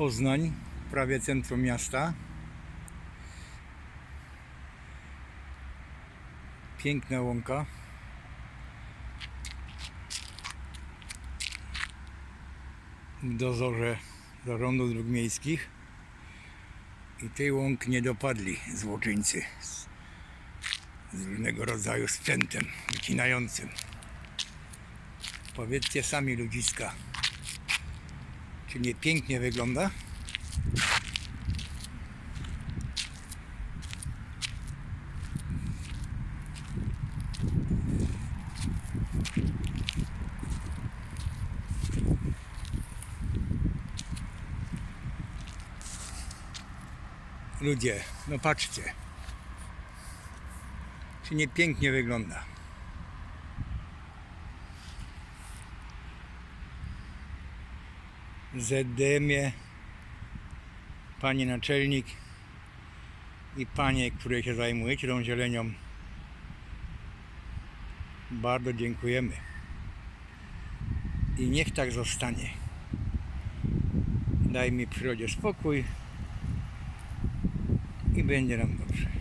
Poznań, prawie centrum miasta. Piękna łąka. W dozorze Zarządu Dróg Miejskich. I tej łąk nie dopadli złoczyńcy z, z różnego rodzaju sprzętem wycinającym. Powiedzcie sami ludziska, czy nie pięknie wygląda? Ludzie, no patrzcie. Czy nie pięknie wygląda? ZDM-ie, panie naczelnik i panie, które się zajmujecie tą zielenią. Bardzo dziękujemy. I niech tak zostanie. Daj mi przyrodzie spokój i będzie nam dobrze.